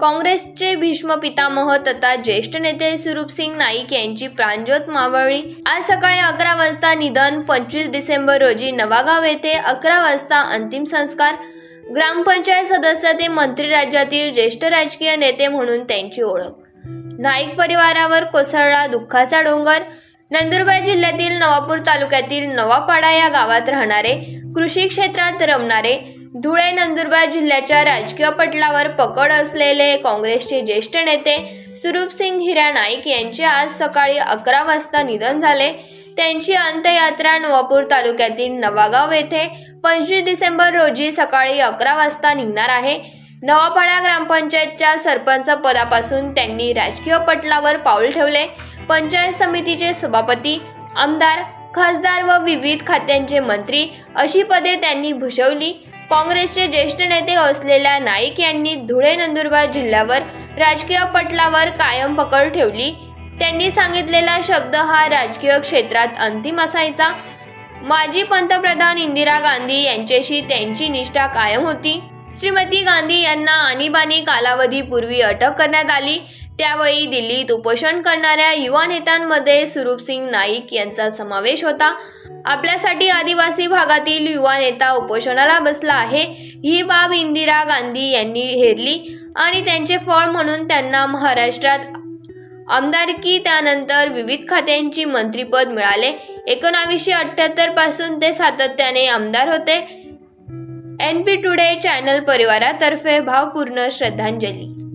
काँग्रेसचे भीष्म पितामह तथा ज्येष्ठ नेते सुरूपसिंग नाईक यांची प्राणज्योत मावळली आज सकाळी अकरा वाजता निधन पंचवीस डिसेंबर रोजी नवागाव येथे अकरा वाजता अंतिम संस्कार. ग्रामपंचायत सदस्य ते मंत्री राज्यातील ज्येष्ठ राजकीय नेते म्हणून त्यांची ओळख. नाईक परिवारावर कोसळला दुःखाचा डोंगर. नंदुरबार जिल्ह्यातील नवापूर तालुक्यातील नवापाडा या गावात राहणारे कृषी क्षेत्रात रमणारे धुळे नंदुरबार जिल्ह्याच्या राजकीय पटलावर पकड असलेले काँग्रेसचे ज्येष्ठ नेते सुरूपसिंग हिरा नाईक यांचे आज सकाळी अकरा वाजता निधन झाले. त्यांची अंत्ययात्रा नवापूर तालुक्यातील नवागाव येथे पंचवीस डिसेंबर रोजी सकाळी अकरा वाजता निघणार आहे. नवापाडा ग्रामपंचायतच्या सरपंच पदापासून त्यांनी राजकीय पटलावर पाऊल ठेवले. पंचायत समितीचे सभापती आमदार खासदार व विविध खात्यांचे मंत्री अशी पदे त्यांनी भूषवली. काँग्रेसचे ज्येष्ठ नेते असलेल्या नाईक यांनी धुळे नंदुरबार जिल्ह्यावर राजकीय पटलावर कायम पकड ठेवली. त्यांनी सांगितलेला शब्द हा राजकीय क्षेत्रात अंतिम असायचा. माजी पंतप्रधान इंदिरा गांधी यांच्याशी त्यांची निष्ठा कायम होती. श्रीमती गांधी यांना आणीबाणी कालावधीपूर्वी अटक करण्यात आली. त्यावेळी दिल्लीत उपोषण करणाऱ्या युवा नेत्यांमध्ये सुरूपसिंग नाईक यांचा समावेश होता. आपल्यासाठी आदिवासी भागातील युवा नेता उपोषणाला बसला आहे. ही बाब इंदिरा गांधी यांनी हेरली आणि त्यांचे फळ म्हणून त्यांना महाराष्ट्रात आमदारकी त्यानंतर विविध खात्यांची मंत्रीपद मिळाले. एकोणावीसशे अठ्ठ्याहत्तरपासून ते सातत्याने आमदार होते. एन पी टुडे चॅनल परिवारातर्फे भावपूर्ण श्रद्धांजली.